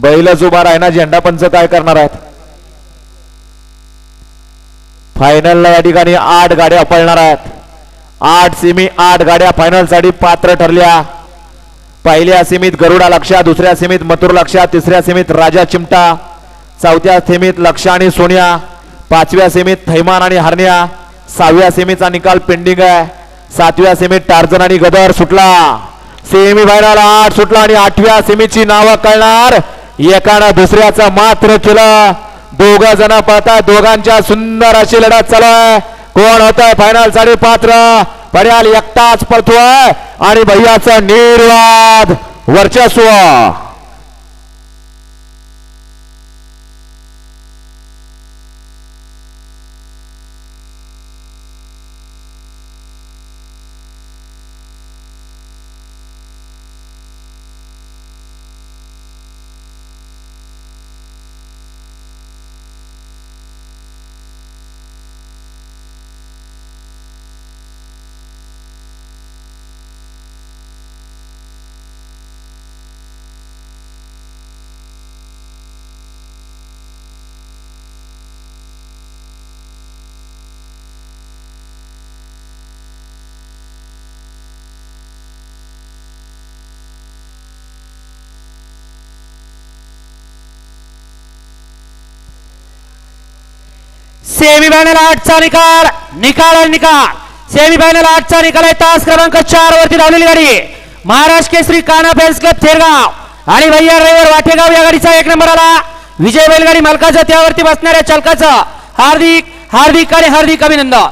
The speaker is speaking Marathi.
बैलच उभा राहिना झेंडा पंच काय करणार आहेत. फायनलला या ठिकाणी आठ गाड्या पळणार आहेत. आठ सेमी आठ गाड्या फायनलसाठी पात्र ठरल्या. पहिल्या सेमीत गरुडा लक्षा दुसऱ्या सीमित मथुर लक्षा तिसऱ्या सीमित राजा चिमटा चौथ्या सेमीत लक्षा आणि सोनिया पाचव्या सेमीत थैमान आणि हरण्या सहाव्या सीमीचा निकाल पेंडिंग आहे. सातव्या सेमीत टार्जन आणि गदर सुटला. सेमी फायनल आठ सुटला आणि आठव्या सेमीची नावं कळणार. एकानं दुसऱ्याचं मात्र केलं. दोघ जण पळतात दोघांच्या सुंदर अशी लढत चालू आहे कोण होत आहे फायनलसाठी पात्र? पर्याल एकटाच पळतोय. आणि भैयाचं निर्वाद वर्चस्व. सेमीफायनल आठचा निकाल. निकाल आणि निकाल. सेमीफायनल आठचा निकाल आहे. तास क्रमांक चार वरती राहिलेली गाडी. महाराष्ट्र केसरी काना फॅन्स क्लब थेरगाव. आणि भैया रविवार वाटेगाव या गाडीचा एक नंबर आला. विजय बैलगाडी मालकाचं त्यावरती बसणाऱ्या चालकाचं हार्दिक हार्दिक आणि हार्दिक अभिनंदन.